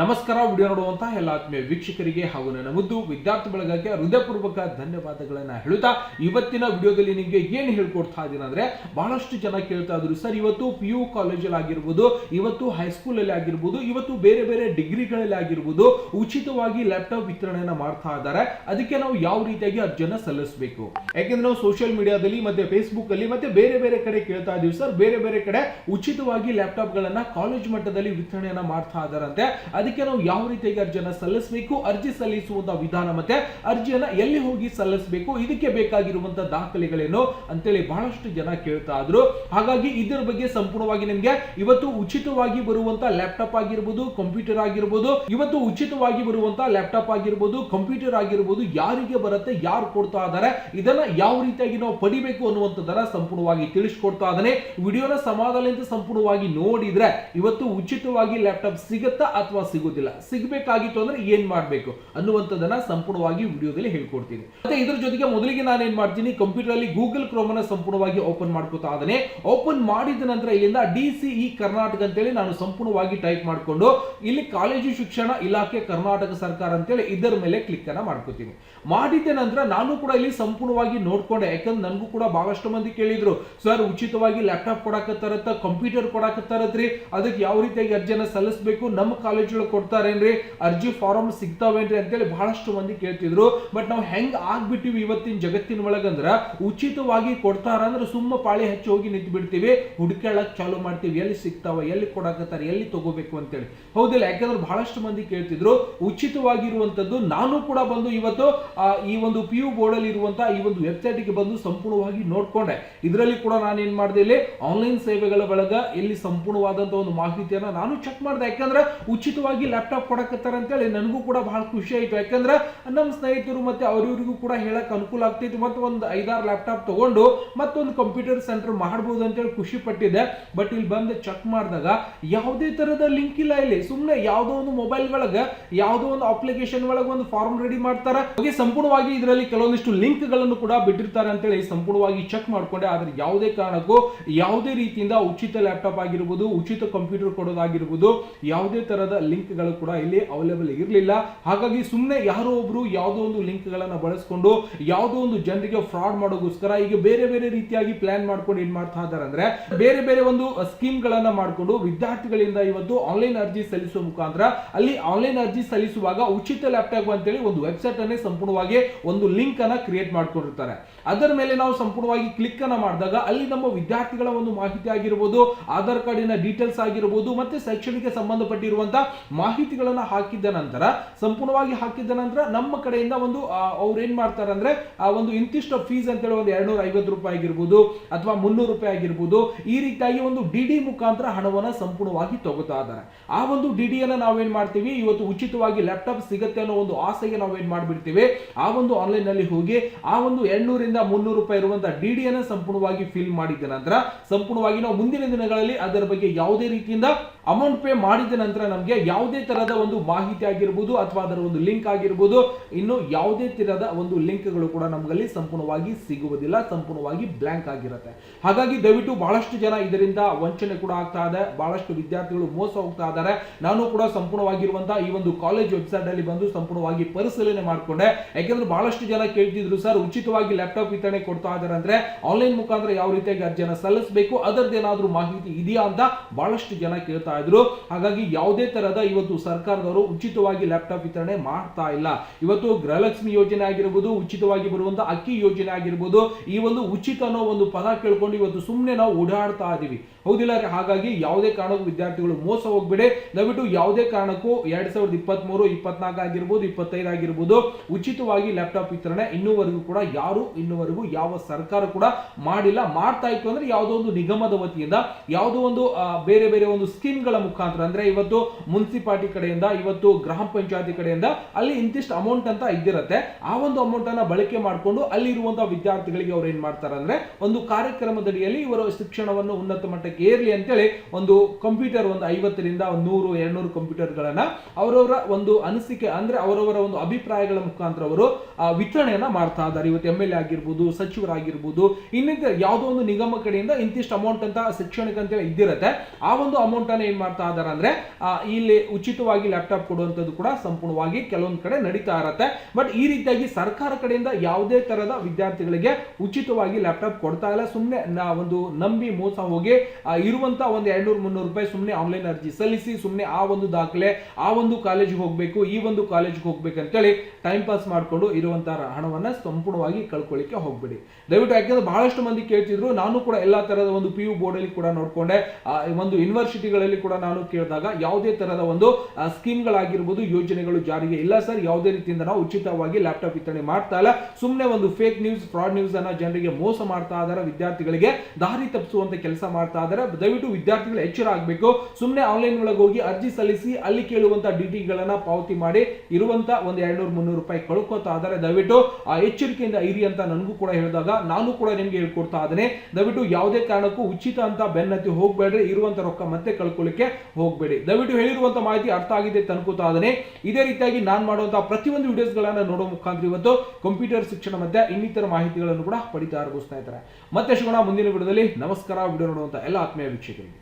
ನಮಸ್ಕಾರ, ವಿಡಿಯೋ ನೋಡುವಂತಹ ಎಲ್ಲ ಆತ್ಮೀಯ ವೀಕ್ಷಕರಿಗೆ ಹಾಗೂ ನನ್ನ ಮುದ್ದು ವಿದ್ಯಾರ್ಥಿ ಬಳಗಕ್ಕೆ ಹೃದಯಪೂರ್ವಕ ಧನ್ಯವಾದಗಳನ್ನ ಹೇಳುತ್ತಾ, ಇವತ್ತಿನ ವಿಡಿಯೋದಲ್ಲಿ ನಿಮಗೆ ಏನು ಹೇಳ್ಕೊಡ್ತಾ ಇದ್ದೀನಿ ಅಂದ್ರೆ, ಬಹಳಷ್ಟು ಜನ ಕೇಳ್ತಾ ಇದ್ರು, ಸರ್, ಇವತ್ತು ಪಿ ಯು ಕಾಲೇಜಲ್ಲಿ ಆಗಿರ್ಬೋದು, ಇವತ್ತು ಹೈಸ್ಕೂಲ್ ಅಲ್ಲಿ ಆಗಿರ್ಬೋದು, ಇವತ್ತು ಬೇರೆ ಬೇರೆ ಡಿಗ್ರಿಗಳಲ್ಲಿ ಆಗಿರ್ಬೋದು, ಉಚಿತವಾಗಿ ಲ್ಯಾಪ್ಟಾಪ್ ವಿತರಣೆಯನ್ನ ಮಾಡ್ತಾ ಇದ್ದಾರೆ, ಅದಕ್ಕೆ ನಾವು ಯಾವ ರೀತಿಯಾಗಿ ಅರ್ಜಿಯನ್ನ ಸಲ್ಲಿಸಬೇಕು? ಯಾಕೆಂದ್ರೆ ನಾವು ಸೋಷಿಯಲ್ ಮೀಡಿಯಾದಲ್ಲಿ ಮತ್ತೆ ಫೇಸ್ಬುಕ್ ಅಲ್ಲಿ ಮತ್ತೆ ಬೇರೆ ಬೇರೆ ಕಡೆ ಕೇಳ್ತಾ ಇದೀವಿ, ಸರ್, ಬೇರೆ ಬೇರೆ ಕಡೆ ಉಚಿತವಾಗಿ ಲ್ಯಾಪ್ಟಾಪ್ ಗಳನ್ನ ಕಾಲೇಜ್ ಮಟ್ಟದಲ್ಲಿ ವಿತರಣೆಯನ್ನ ಮಾಡ್ತಾ ಇದ್ದಾರಂತೆ, ಅದಕ್ಕೆ ನಾವು ಯಾವ ರೀತಿಯಾಗಿ ಅರ್ಜಿಯನ್ನ ಸಲ್ಲಿಸಬೇಕು, ಅರ್ಜಿ ಸಲ್ಲಿಸುವಂತಹ ವಿಧಾನ ಮತ್ತೆ ಅರ್ಜಿಯನ್ನ ಎಲ್ಲಿ ಹೋಗಿ ಸಲ್ಲಿಸಬೇಕು, ಇದಕ್ಕೆ ಬೇಕಾಗಿರುವಂತಹ ದಾಖಲೆಗಳೇನು ಅಂತೇಳಿ ಬಹಳಷ್ಟು ಜನ ಕೇಳ್ತಾ ಇದ್ರು. ಹಾಗಾಗಿ ಇದರ ಬಗ್ಗೆ ಸಂಪೂರ್ಣವಾಗಿ ನಿಮಗೆ ಇವತ್ತು ಉಚಿತವಾಗಿ ಬರುವಂತ ಲ್ಯಾಪ್ಟಾಪ್ ಆಗಿರ್ಬೋದು, ಕಂಪ್ಯೂಟರ್ ಆಗಿರ್ಬೋದು, ಇವತ್ತು ಉಚಿತವಾಗಿ ಬರುವಂತಹ ಲ್ಯಾಪ್ಟಾಪ್ ಆಗಿರ್ಬೋದು, ಕಂಪ್ಯೂಟರ್ ಆಗಿರ್ಬೋದು, ಯಾರಿಗೆ ಬರುತ್ತೆ, ಯಾರು ಕೊಡ್ತಾ ಇದ್ದಾರೆ, ಇದನ್ನ ಯಾವ ರೀತಿಯಾಗಿ ನಾವು ಪಡಿಬೇಕು ಅನ್ನುವಂಥದ್ದನ್ನ ಸಂಪೂರ್ಣವಾಗಿ ತಿಳಿಸ್ಕೊಡ್ತಾ ಇದ್ದಾನೆ. ವಿಡಿಯೋನ ಸಮಾಧಾನದಿಂದ ಸಂಪೂರ್ಣವಾಗಿ ನೋಡಿದ್ರೆ ಇವತ್ತು ಉಚಿತವಾಗಿ ಲ್ಯಾಪ್ಟಾಪ್ ಸಿಗುತ್ತಾ ಅಥವಾ ಸಿಗುದಿಲ್ಲ. ಸಿಗಬೇಕಾಗಿತ್ತು ಅಂದ್ರೆ ಏನ್ ಮಾಡ್ಬೇಕು ಅನ್ನುವಂಥದ್ದನ್ನ ಸಂಪೂರ್ಣವಾಗಿ ವಿಡಿಯೋದಲ್ಲಿ ಹೇಳ್ಕೊಡ್ತೀನಿ. ಮತ್ತೆ ಇದ್ರ ಜೊತೆಗೆ ಮೊದಲಿಗೆ ನಾನು ಏನ್ ಮಾಡ್ತೀನಿ ಕಂಪ್ಯೂಟರ್ ಅಲ್ಲಿ ಗೂಗಲ್ ಕ್ರೋಮ್ ಅನ್ನ ಸಂಪೂರ್ಣವಾಗಿ ಓಪನ್ ಮಾಡ್ಕೋತಾ ಆದನೆ ಓಪನ್ ಮಾಡಿದ ನಂತರ ಇಲ್ಲಿಂದ ಡಿ ಇ ಕರ್ನಾಟಕ ಅಂತೇಳಿ ನಾನು ಸಂಪೂರ್ಣವಾಗಿ ಟೈಪ್ ಮಾಡ್ಕೊಂಡು ಇಲ್ಲಿ ಕಾಲೇಜು ಶಿಕ್ಷಣ ಇಲಾಖೆ ಕರ್ನಾಟಕ ಸರ್ಕಾರ ಅಂತೇಳಿ ಇದರ ಮೇಲೆ ಕ್ಲಿಕ್ ಅನ್ನ ಮಾಡ್ಕೋತೀನಿ. ಮಾಡಿದ ನಂತರ ನಾನು ಕೂಡ ಇಲ್ಲಿ ಸಂಪೂರ್ಣವಾಗಿ ನೋಡ್ಕೊಂಡೆ. ಯಾಕಂದ್ರೆ ನನಗೂ ಕೂಡ ಬಹಳಷ್ಟು ಮಂದಿ ಕೇಳಿದ್ರು, ಸರ್, ಉಚಿತವಾಗಿ ಲ್ಯಾಪ್ಟಾಪ್ ಕೊಡಕತ್ತಾರತ್ತ, ಕಂಪ್ಯೂಟರ್ ಕೊಡಕತ್ತಾರತ್ರಿ, ಅದಕ್ಕೆ ಯಾವ ರೀತಿಯಾಗಿ ಅರ್ಜಿಯನ್ನು ಸಲ್ಲಿಸಬೇಕು? ನಮ್ಮ ಕಾಲೇಜುಗಳು ಕೊಡ್ತಾರೇನ್ರಿ? ಅರ್ಜಿ ಫಾರಂ ಸಿಗ್ತಾವೇನ್ರಿ ಅಂತೇಳಿ ಬಹಳಷ್ಟು ಮಂದಿ ಕೇಳ್ತಿದ್ರು. ಬಟ್ ನಾವು ಹೆಂಗ್ ಆಗ್ಬಿಟ್ಟಿವಿ ಇವತ್ತಿನ ಜಗತ್ತಿನ ಒಳಗಂದ್ರ ಉಚಿತವಾಗಿ ಕೊಡ್ತಾರ ಅಂದ್ರೆ ಸುಮ್ಮ ಪಾಳಿ ಹಚ್ಚಿ ಹೋಗಿ ನಿಂತು ಬಿಡ್ತೀವಿ. ಹುಡುಕಾಳಕ್ ಚಾಲು ಮಾಡ್ತೀವಿ. ಎಲ್ಲಿ ಸಿಗ್ತಾವ, ಎಲ್ಲಿ ಕೊಡಾಕತ್ತಾರ, ಎಲ್ಲಿ ತಗೋಬೇಕು ಅಂತೇಳಿ. ಹೌದಿಲ್ಲ, ಯಾಕಂದ್ರೆ ಬಹಳಷ್ಟು ಮಂದಿ ಕೇಳ್ತಿದ್ರು ಉಚಿತವಾಗಿರುವಂತದ್ದು ನಾನು ಕೂಡ ಬಂದು ಇವತ್ತು ಈ ಒಂದು ಪಿ ಯು ಬೋರ್ಡ್ ಅಲ್ಲಿ ಇರುವಂತಹ ಈ ಒಂದು ವೆಬ್ಸೈಟ್ಗೆ ಬಂದು ಸಂಪೂರ್ಣವಾಗಿ ನೋಡ್ಕೊಂಡೆ. ಇದರಲ್ಲಿ ಕೂಡ ನಾನು ಏನ್ ಮಾಡಿದೆ ಇಲ್ಲಿ ಆನ್ಲೈನ್ ಸೇವೆಗಳ ಬಳಗ ಇಲ್ಲಿ ಸಂಪೂರ್ಣವಾದಂತಹ ಒಂದು ಮಾಹಿತಿಯನ್ನ ನಾನು ಚೆಕ್ ಮಾಡಿದೆ. ಯಾಕಂದ್ರೆ ಉಚಿತವಾಗಿ ಲ್ಯಾಪ್ಟಾಪ್ ಕೊಡಕತ್ತಾರ ಅಂತೇಳಿ ನನಗೂ ಕೂಡ ಬಹಳ ಖುಷಿ ಆಯ್ತು. ಯಾಕಂದ್ರೆ ನಮ್ಮ ಸ್ನೇಹಿತರು ಮತ್ತೆ ಅವರಿವರಿಗೂ ಕೂಡ ಹೇಳಕ್ಕೆ ಅನುಕೂಲ ಆಗ್ತಿತ್ತು. ಮತ್ತು ಒಂದು ಐದಾರು ಲ್ಯಾಪ್ಟಾಪ್ ತಗೊಂಡು ಮತ್ತೊಂದು ಕಂಪ್ಯೂಟರ್ ಸೆಂಟರ್ ಮಾಡ್ಬೋದು ಅಂತೇಳಿ ಖುಷಿ ಪಟ್ಟಿದ್ದೆ. ಬಟ್ ಇಲ್ಲಿ ಬಂದು ಚೆಕ್ ಮಾಡಿದಾಗ ಯಾವುದೇ ತರದ ಲಿಂಕ್ ಇಲ್ಲ ಇಲ್ಲಿ. ಸುಮ್ಮನೆ ಯಾವುದೋ ಒಂದು ಮೊಬೈಲ್ ಒಳಗೆ, ಯಾವುದೋ ಒಂದು ಅಪ್ಲಿಕೇಶನ್ ಒಳಗೆ ಒಂದು ಫಾರ್ಮ್ ರೆಡಿ ಮಾಡ್ತಾರೆ. ಹಾಗೆ ಸಂಪೂರ್ಣವಾಗಿ ಇದರಲ್ಲಿ ಕೆಲವೊಂದಿಷ್ಟು ಲಿಂಕ್ಗಳನ್ನು ಕೂಡ ಬಿಟ್ಟಿರ್ತಾರೆ ಅಂತೇಳಿ ಸಂಪೂರ್ಣವಾಗಿ ಚೆಕ್ ಮಾಡ್ಕೊಂಡೆ. ಆದ್ರೆ ಯಾವುದೇ ಕಾರಣಕ್ಕೂ ಯಾವುದೇ ರೀತಿಯಿಂದ ಉಚಿತ ಲ್ಯಾಪ್ಟಾಪ್ ಆಗಿರ್ಬೋದು, ಉಚಿತ ಕಂಪ್ಯೂಟರ್ ಕೊಡೋದಾಗಿರ್ಬೋದು, ಯಾವುದೇ ತರದ ಲಿಂಕ್ ಗಳು ಕೂಡ ಇಲ್ಲಿ ಅವೈಲೇಬಲ್ ಇರಲಿಲ್ಲ. ಹಾಗಾಗಿ ಸುಮ್ಮನೆ ಯಾರೋ ಒಬ್ರು ಯಾವುದೋ ಒಂದು ಲಿಂಕ್ಗಳನ್ನು ಬಳಸ್ಕೊಂಡು ಯಾವುದೋ ಒಂದು ಜನರಿಗೆ ಫ್ರಾಡ್ ಮಾಡೋಗೋಸ್ಕರ ಈಗ ಬೇರೆ ಬೇರೆ ರೀತಿಯಾಗಿ ಪ್ಲಾನ್ ಮಾಡ್ಕೊಂಡು ಏನ್ ಮಾಡ್ತಾ ಇದ್ದಾರೆ ಅಂದ್ರೆ ಬೇರೆ ಬೇರೆ ಒಂದು ಸ್ಕೀಮ್ಗಳನ್ನು ಮಾಡ್ಕೊಂಡು ವಿದ್ಯಾರ್ಥಿಗಳಿಂದ ಇವತ್ತು ಆನ್ಲೈನ್ ಅರ್ಜಿ ಸಲ್ಲಿಸುವ ಮುಖಾಂತರ ಅಲ್ಲಿ ಆನ್ಲೈನ್ ಅರ್ಜಿ ಸಲ್ಲಿಸುವಾಗ ಉಚಿತ ಲ್ಯಾಪ್ಟಾಪ್ ಅಂತೇಳಿ ಒಂದು ವೆಬ್ಸೈಟ್ ಅನ್ನೇ ಸಂಪೂರ್ಣವಾಗಿ ಒಂದು ಲಿಂಕ್ ಅನ್ನ ಕ್ರಿಯೇಟ್ ಮಾಡ್ಕೊಂಡಿರ್ತಾರೆ. ಅದರ ಮೇಲೆ ನಾವು ಸಂಪೂರ್ಣವಾಗಿ ಕ್ಲಿಕ್ ಅನ್ನ ಮಾಡಿದಾಗ ಅಲ್ಲಿ ನಮ್ಮ ವಿದ್ಯಾರ್ಥಿಗಳ ಒಂದು ಮಾಹಿತಿ ಆಗಿರ್ಬೋದು, ಆಧಾರ್ ಕಾರ್ಡಿನ ಡೀಟೇಲ್ಸ್ ಆಗಿರ್ಬೋದು, ಮತ್ತೆ ಶೈಕ್ಷಣಿಕ ಸಂಬಂಧಪಟ್ಟಿರುವಂತಹ ಮಾಹಿತಿಗಳನ್ನ ಹಾಕಿದ ನಂತರ, ಸಂಪೂರ್ಣವಾಗಿ ಹಾಕಿದ ನಂತರ ನಮ್ಮ ಕಡೆಯಿಂದ ಒಂದು ಅವ್ರು ಏನ್ ಮಾಡ್ತಾರೆ ಅಂದ್ರೆ, ಆ, ಒಂದು ಇಂತಿಷ್ಟು ಫೀಸ್ ಅಂತೇಳಿ ಒಂದು ಎರಡ್ನೂರ ಐವತ್ತು ರೂಪಾಯಿ ಆಗಿರ್ಬೋದು ಅಥವಾ ಮುನ್ನೂರು ರೂಪಾಯಿ ಆಗಿರ್ಬೋದು, ಈ ರೀತಿಯಾಗಿ ಒಂದು ಡಿ ಡಿ ಮುಖಾಂತರ ಹಣವನ್ನ ಸಂಪೂರ್ಣವಾಗಿ ತಗೋತಾ ಇದ್ದಾರೆ. ಆ ಒಂದು ಡಿ ನಾವು ನಾವೇನ್ ಮಾಡ್ತೀವಿ, ಇವತ್ತು ಉಚಿತವಾಗಿ ಲ್ಯಾಪ್ಟಾಪ್ ಸಿಗುತ್ತೆ ಅನ್ನೋ ಒಂದು ಆಸೆಗೆ ನಾವೇನ್ ಮಾಡ್ಬಿಡ್ತೀವಿ, ಆ ಒಂದು ಆನ್ಲೈನ್ನಲ್ಲಿ ಹೋಗಿ, ಆ ಒಂದು ಎರಡ್ನೂರಿಂದ ಮುನ್ನೂರು ರೂಪಾಯಿ ಇರುವಂತಹ ಡಿ ಡಿಯನ್ನು ಸಂಪೂರ್ಣವಾಗಿ ಫಿಲ್ ಮಾಡಿದ ನಂತರ, ಸಂಪೂರ್ಣವಾಗಿ ನಾವು ಮುಂದಿನ ದಿನಗಳಲ್ಲಿ ಅದರ ಬಗ್ಗೆ ಯಾವುದೇ ರೀತಿಯಿಂದ ಅಮೌಂಟ್ ಪೇ ಮಾಡಿದ ನಂತರ ನಮಗೆ ಯಾವುದೇ ತರಹದ ಒಂದು ಮಾಹಿತಿ ಆಗಿರ್ಬೋದು ಅಥವಾ ಅದರ ಒಂದು ಲಿಂಕ್ ಆಗಿರ್ಬೋದು, ಇನ್ನು ಯಾವುದೇ ತರಹದ ಒಂದು ಲಿಂಕ್ಗಳು ಕೂಡ ನಮಗಲ್ಲಿ ಸಂಪೂರ್ಣವಾಗಿ ಸಿಗುವುದಿಲ್ಲ, ಸಂಪೂರ್ಣವಾಗಿ ಬ್ಲಾಂಕ್ ಆಗಿರುತ್ತೆ. ಹಾಗಾಗಿ ದಯವಿಟ್ಟು ಬಹಳಷ್ಟು ಜನ ಇದರಿಂದ ವಂಚನೆ ಕೂಡ ಆಗ್ತಾ ಇದೆ, ಬಹಳಷ್ಟು ವಿದ್ಯಾರ್ಥಿಗಳು ಮೋಸ ಹೋಗ್ತಾ ಇದ್ದಾರೆ. ನಾನು ಕೂಡ ಸಂಪೂರ್ಣವಾಗಿರುವಂತಹ ಈ ಒಂದು ಕಾಲೇಜ್ ವೆಬ್ಸೈಟ್ ಅಲ್ಲಿ ಬಂದು ಸಂಪೂರ್ಣವಾಗಿ ಪರಿಶೀಲನೆ ಮಾಡಿಕೊಂಡೆ. ಯಾಕೆಂದ್ರೆ ಬಹಳಷ್ಟು ಜನ ಕೇಳ್ತಿದ್ರು, ಸರ್, ಉಚಿತವಾಗಿ ಲ್ಯಾಪ್ಟಾಪ್ ವಿತರಣೆ ಕೊಡ್ತಾ ಇದ್ದಾರೆ ಅಂದ್ರೆ ಆನ್ಲೈನ್ ಮುಖಾಂತರ ಯಾವ ರೀತಿಯಾಗಿ ಅರ್ಜಿಯನ್ನು ಸಲ್ಲಿಸಬೇಕು, ಅದರದ್ದೇನಾದ್ರೂ ಮಾಹಿತಿ ಇದೆಯಾ? ಅಂತ ಬಹಳಷ್ಟು ಜನ ಕೇಳ್ತಾ ಇದ್ರು. ಹಾಗಾಗಿ ಯಾವುದೇ ತರಹದ ಇವತ್ತು ಸರ್ಕಾರದವರು ಉಚಿತವಾಗಿ ಲ್ಯಾಪ್ಟಾಪ್ ವಿತರಣೆ ಮಾಡ್ತಾ ಇಲ್ಲ. ಇವತ್ತು ಗೃಹಲಕ್ಷ್ಮಿ ಯೋಜನೆ ಆಗಿರ್ಬೋದು, ಉಚಿತವಾಗಿ ಬರುವಂತ ಅಕ್ಕಿ ಯೋಜನೆ ಆಗಿರ್ಬೋದು, ಈ ಒಂದು ಉಚಿತ ಅನ್ನೋ ಒಂದು ಪದ ಕೇಳ್ಕೊಂಡು ಇವತ್ತು ಸುಮ್ಮನೆ ನಾವು ಓಡಾಡ್ತಾ ಇದೀವಿ. ಹೌದಿಲ್ಲ ರೀ? ಹಾಗಾಗಿ ಯಾವುದೇ ಕಾರಣಕ್ಕೂ ವಿದ್ಯಾರ್ಥಿಗಳು ಮೋಸ ಹೋಗ್ಬೇಡಿ. ದಯವಿಟ್ಟು ಯಾವುದೇ ಕಾರಣಕ್ಕೂ ಎರಡ್ ಸಾವಿರದ ಇಪ್ಪತ್ತ್ ಮೂರು ಇಪ್ಪತ್ನಾಲ್ಕು ಆಗಿರ್ಬೋದು, ಇಪ್ಪತ್ತೈದು ಆಗಿರ್ಬೋದು, ಉಚಿತವಾಗಿ ಲ್ಯಾಪ್ಟಾಪ್ ವಿತರಣೆ ಇನ್ನೂವರೆಗೂ ಕೂಡ ಯಾರು ಇನ್ನೂವರೆಗೂ ಯಾವ ಸರ್ಕಾರ ಕೂಡ ಮಾಡಿಲ್ಲ. ಮಾಡ್ತಾ ಇತ್ತು ಅಂದ್ರೆ ಯಾವುದೋ ಒಂದು ನಿಗಮದ ವತಿಯಿಂದ, ಯಾವುದೋ ಒಂದು ಬೇರೆ ಬೇರೆ ಒಂದು ಸ್ಕೀಮ್ಗಳ ಮುಖಾಂತರ, ಅಂದ್ರೆ ಇವತ್ತು ಮುನ್ಸಿಪಾಲಿಟಿ ಕಡೆಯಿಂದ, ಇವತ್ತು ಗ್ರಾಮ ಪಂಚಾಯತಿ ಕಡೆಯಿಂದ ಅಲ್ಲಿ ಇಂತಿಷ್ಟು ಅಮೌಂಟ್ ಅಂತ ಇದ್ದಿರತ್ತೆ. ಆ ಒಂದು ಅಮೌಂಟ್ ಅನ್ನ ಬಳಕೆ ಮಾಡಿಕೊಂಡು ಅಲ್ಲಿ ಇರುವಂತಹ ವಿದ್ಯಾರ್ಥಿಗಳಿಗೆ ಅವ್ರು ಏನ್ ಮಾಡ್ತಾರೆ ಅಂದ್ರೆ ಒಂದು ಕಾರ್ಯಕ್ರಮದಡಿಯಲ್ಲಿ ಇವರು ಶಿಕ್ಷಣವನ್ನು ಉನ್ನತ ಮಟ್ಟಕ್ಕೆ ಮಟ್ಟಕ್ಕೆ ಏರ್ಲಿ ಅಂತೇಳಿ ಒಂದು ಕಂಪ್ಯೂಟರ್ ಒಂದು ಐವತ್ತರಿಂದ ಒಂದು ನೂರು, ಎರಡ್ನೂರು ಕಂಪ್ಯೂಟರ್ಗಳನ್ನ ಅವರವರ ಒಂದು ಅನಿಸಿಕೆ ಅಂದ್ರೆ ಅವರವರ ಒಂದು ಅಭಿಪ್ರಾಯಗಳ ಮುಖಾಂತರ ಅವರು ವಿತರಣೆಯನ್ನ ಮಾಡ್ತಾ ಇದ್ದಾರೆ. ಇವತ್ತು ಎಂ ಎಲ್ ಎ ಆಗಿರ್ಬೋದು, ಸಚಿವರಾಗಿರ್ಬೋದು, ಇನ್ನಿತರ ಯಾವುದೋ ಒಂದು ನಿಗಮ ಕಡೆಯಿಂದ ಇಂತಿಷ್ಟು ಅಮೌಂಟ್ ಅಂತ ಶೈಕ್ಷಣಿಕ ಅಂತೇಳಿ ಇದ್ದಿರತ್ತೆ. ಆ ಒಂದು ಅಮೌಂಟ್ ಅನ್ನ ಏನ್ ಮಾಡ್ತಾ ಇದ್ದಾರೆ ಅಂದ್ರೆ ಇಲ್ಲಿ ಉಚಿತವಾಗಿ ಲ್ಯಾಪ್ಟಾಪ್ ಕೊಡುವಂಥದ್ದು ಕೂಡ ಸಂಪೂರ್ಣವಾಗಿ ಕೆಲವೊಂದು ಕಡೆ ನಡೀತಾ ಇರತ್ತೆ. ಬಟ್ ಈ ರೀತಿಯಾಗಿ ಸರ್ಕಾರ ಕಡೆಯಿಂದ ಯಾವುದೇ ತರದ ವಿದ್ಯಾರ್ಥಿಗಳಿಗೆ ಉಚಿತವಾಗಿ ಲ್ಯಾಪ್ಟಾಪ್ ಕೊಡ್ತಾ ಇಲ್ಲ. ಸುಮ್ಮನೆ ಒಂದು ನಂಬಿ ಮೋಸ ಹೋಗಿ ಆ, ಇರುವಂತ ಒಂದು ಎರಡ್ನೂರು ಮುನ್ನೂರು ರೂಪಾಯಿ ಸುಮ್ಮನೆ ಆನ್ಲೈನ್ ಅರ್ಜಿ ಸಲ್ಲಿಸಿ ಸುಮ್ಮನೆ ಆ ಒಂದು ದಾಖಲೆ ಆ ಒಂದು ಕಾಲೇಜಿಗೆ ಹೋಗಬೇಕು ಈ ಒಂದು ಕಾಲೇಜಿಗೆ ಹೋಗ್ಬೇಕು ಅಂತೇಳಿ ಟೈಮ್ ಪಾಸ್ ಮಾಡಿಕೊಂಡು ಇರುವಂತ ಹಣವನ್ನ ಸಂಪೂರ್ಣವಾಗಿ ಕಳ್ಕೊಳ್ಳಿಕ್ಕೆ ಹೋಗ್ಬೇಡಿ. ದಯವಿಟ್ಟು ಯಾಕೆಂದ್ರೆ ಬಹಳಷ್ಟು ಮಂದಿ ಕೇಳ್ತಿದ್ರು ನಾನು ಕೂಡ ಎಲ್ಲಾ ತರದ ಒಂದು ಪಿ ಯು ಬೋರ್ಡ್ ಅಲ್ಲಿ ಕೂಡ ನೋಡಿಕೊಂಡೆ. ಒಂದು ಯೂನಿವರ್ಸಿಟಿಗಳಲ್ಲಿ ಕೂಡ ನಾನು ಕೇಳಿದಾಗ ಯಾವುದೇ ತರದ ಒಂದು ಸ್ಕೀಮ್ಗಳಾಗಿರ್ಬೋದು ಯೋಜನೆಗಳು ಜಾರಿಗೆ ಇಲ್ಲ ಸರ್ ಯಾವುದೇ ರೀತಿಯಿಂದ ನಾವು ಉಚಿತವಾಗಿ ಲ್ಯಾಪ್ಟಾಪ್ ವಿತರಣೆ ಮಾಡ್ತಾ ಇಲ್ಲ. ಸುಮ್ಮನೆ ಒಂದು ಫೇಕ್ ನ್ಯೂಸ್ ಫ್ರಾಡ್ ನ್ಯೂಸ್ ಅನ್ನ ಜನರಿಗೆ ಮೋಸ ಮಾಡ್ತಾ ಇದ್ದಾರೆ ವಿದ್ಯಾರ್ಥಿಗಳಿಗೆ. ದಾರಿ ತಪ್ಪಿಸುವಂತ ಕೆಲಸ ಮಾಡ್ತಾ ಇದ್ದಾರೆ ದಯವಿಟ್ಟು ವಿದ್ಯಾರ್ಥಿಗಳು ಎಚ್ಚರ ಆಗಬೇಕು. ಸುಮ್ಮನೆ ಆನ್ಲೈನ್ ಒಳಗೆ ಹೋಗಿ ಅರ್ಜಿ ಸಲ್ಲಿಸಿ ಅಲ್ಲಿ ಕೇಳುವಂತ ಡಿಟಿಗಳನ್ನ ಪಾವತಿ ಮಾಡಿ, ಇರುವಂತ ಒಂದು ಎರಡ್ನೂರು, ಮುನ್ನೂರು ರೂಪಾಯಿ ಕಳ್ಕೊತಾ ಆದರೆ ದಯವಿಟ್ಟು ಆ ಎಚ್ಚರಿಕೆಯಿಂದ ಇರಿ ಅಂತ ನನಗೂ ಕೂಡ ಹೇಳಿದಾಗ ನಾನು ಕೂಡ ನಿಮ್ಗೆ ಹೇಳ್ಕೊಡ್ತಾ ಇದ್ದೇನೆ. ದಯವಿಟ್ಟು ಯಾವುದೇ ಕಾರಣಕ್ಕೂ ಉಚಿತ ಅಂತ ಬೆನ್ನತ್ತಿ ಹೋಗ್ಬೇಡ್ರಿ, ಇರುವಂತ ರೊಕ್ಕ ಮತ್ತೆ ಕಳ್ಕೊಳ್ಳಿಕ್ಕೆ ಹೋಗಬೇಡಿ. ದಯವಿಟ್ಟು ಹೇಳಿರುವಂತ ಮಾಹಿತಿ ಅರ್ಥ ಆಗಿದೆ ತನ್ಕೋತಾ ಇದ್ದೇನೆ. ಇದೇ ರೀತಿಯಾಗಿ ನಾನು ಮಾಡುವಂತಹ ಪ್ರತಿಯೊಂದು ವಿಡಿಯೋಸ್ ಗಳನ್ನ ನೋಡೋ ಮುಖಾಂತರ ಇವತ್ತು ಕಂಪ್ಯೂಟರ್ ಶಿಕ್ಷಣ ಮತ್ತೆ ಇನ್ನಿತರ ಮಾಹಿತಿಗಳನ್ನು ಕೂಡ ಪಡಿತಾ ಇದ್ದಾರೆ ಸ್ನೇಹಿತರೆ. ಮತ್ತೆ ಸಿಗೋಣ ಮುಂದಿನ ವಿಡಿಯೋದಲ್ಲಿ. ನಮಸ್ಕಾರ. ವಿಡಿಯೋ ನೋಡುವಂತ ಎಲ್ಲ ಆತ್ಮೀಯ ವೀಕ್ಷಕರಿಗೆ